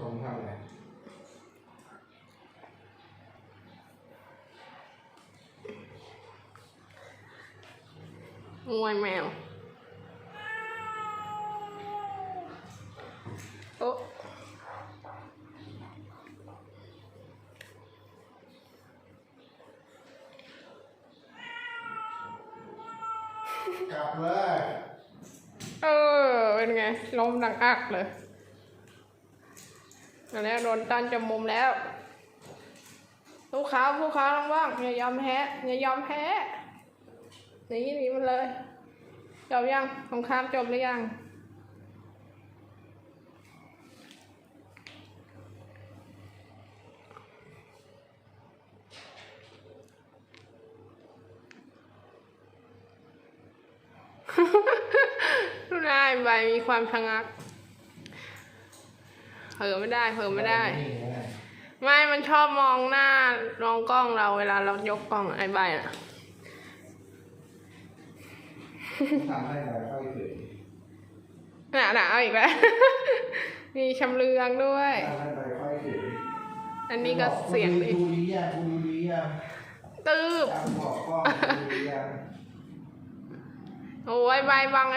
ลงทำไงงวยแมวโอ้ก ลับเลยเออเป็นแล้วโดนตันจมุมแล้วลูกค้าลูกค้าลงบ้างอย่ายอมแพ้อย่ายอมแพ้หนีหนีมันเลยจบยังสงครามจบหรือยังดูได้ใบมีความชะงัก เผลอไม่ได้เผลอไม่ได้นี่ไงไม่มันชอบมองหน้ามองกล้องเราเวลาเรายกกล้องไอ้ใบน่ะทำให้เราค่อยขึ้นหนาหนาเอาอีกแล้ว มีชำเลืองด้วย ทำให้เราค่อยขึ้นอันนี้ก็เสียงดีดูดีอะดูดีอะตืบจำบอกกล้องดูดีอะ โอ้ยใบบัง